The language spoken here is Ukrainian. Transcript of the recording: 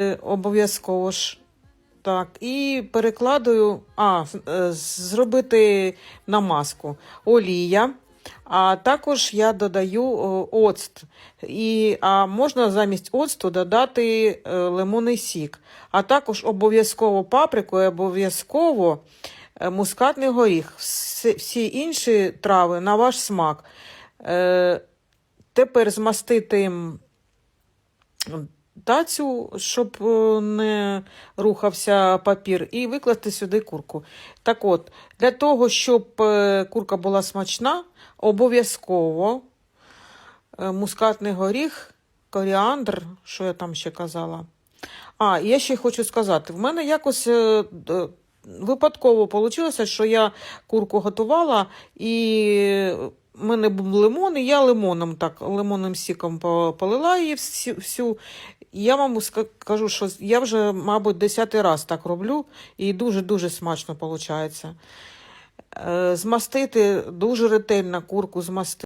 Е, Обов'язково ж. Так, і перекладую, а, е, зробити намазку. Олія. А також я додаю оцт. І, а можна замість оцту додати е, лимонний сік. А також обов'язково паприку і обов'язково мускатний горіх. Всі, інші трави на ваш смак. Тепер змастити тацю, щоб е, не рухався папір, і викласти сюди курку. Так от, для того, щоб е, курка була смачна, обов'язково е, мускатний горіх, коріандр, що я там ще казала. А, я ще хочу сказати: в мене якось випадково вийшло, що я курку готувала, і в мене був лимон, і я лимоном так, лимонним сіком полила її всю. Я вам кажу, що я вже, мабуть, десятий раз так роблю, і дуже-дуже смачно виходить. Змастити дуже ретельно курку змастити.